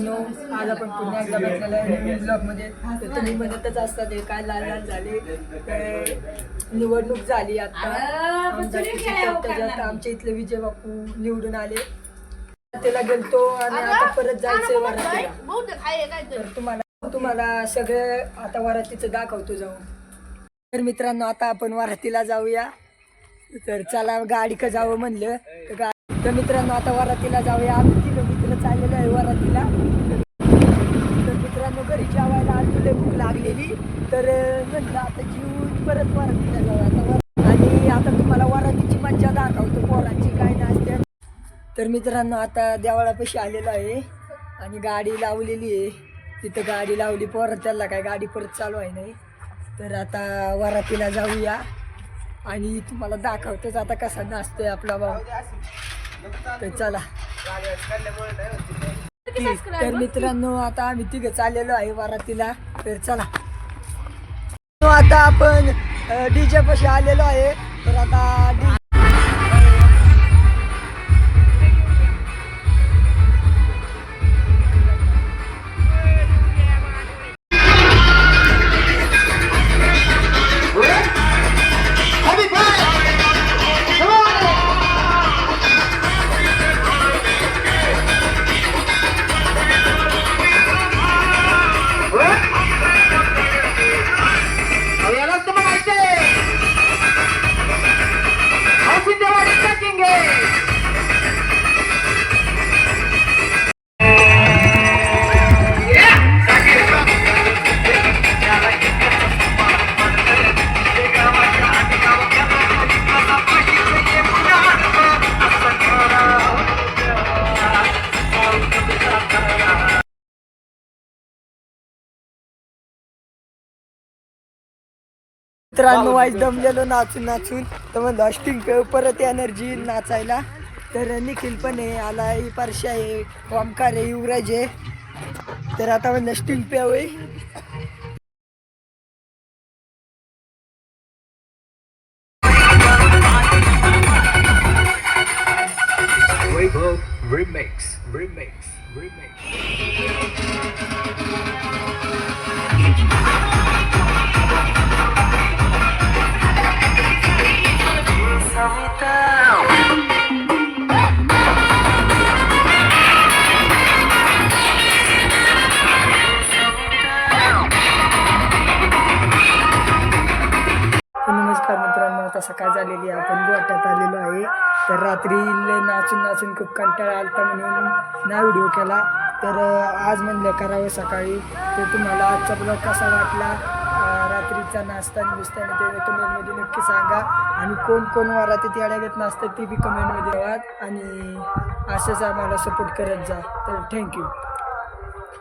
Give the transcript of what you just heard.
मित्रांनो आज आपण पुन्हा एकदा भेटलेलं आहे नवीन ब्लॉगमध्ये तर तुम्ही म्हणतच असतात हे काय लाल लाल झाले निवडणूक झाली आता. त्याच्यात आमच्या इथले विजय बापू निवडून आले. त्याला गेलतो आणि आता परत जायचंय वरातीला. तर तुम्हाला तुम्हाला सगळं आता वरातीचं दाखवतो जाऊन. तर मित्रांनो आता आपण वरातीला जाऊया. तर चला गाडी का जावं म्हणलं. तर मित्रांनो आता वरातीला जाऊया. आम्ही चाललेलो आहे वरातीला. तर मित्रांनो घरी जेवायला आज तुला भूक लागलेली. तर अं, म्हणलं आता जीव परत वरातीला जाऊ. आता आणि आता तुम्हाला वरातीची मज्जा दाखवतो पोरांची काय नाचते तर मित्रांनो आता देवळापाशी आलेलो आहे आणि गाडी लावलेली आहे. तिथं गाडी लावली पोरं त्याला काय गाडी परत चालू आहे नाही. तर आता वरातीला जाऊया. आणि तुम्हाला दाखवतोच आता कसा नाचतोय आपला भाऊ. तर चला. तर मित्रांनो आता आम्ही तिघं चाललेलो आहे वरातीला. तर चला. आता आपण डीजे पाशी आलेलो आहे. तर आता मित्रांनो वाईज दमलेलो नाचून नाचून. तर म्हणलं स्टिंग परत एनर्जी नाचायला. तर निखिल पण आहे आला आहे परशा आहे ओमकार आहे युवराज आहे. तर आता म्हणलं स्टिंग आहे Rainbow Remix, Remix, Remix. तर नमस्कार मित्रांनो आता सकाळ झालेली आहे. आपण गोट्यात आलेलो आहे. तर रात्री नाचून नाचून खूप कंटाळा आलता म्हणून ना व्हिडिओ केला. तर आज म्हणलं करावं सकाळी. तर तुम्हाला आजचा ब्लॉग कसा वाटला? रात्रीचा नाश्ता आणि ते कमेंटमध्ये नक्की सांगा. आणि कोण कोण वारात येते अड्यागत नाचतात ते बी कमेंटमध्ये द्यावात आणि असंच आम्हाला सपोर्ट करत जा. तर थँक्यू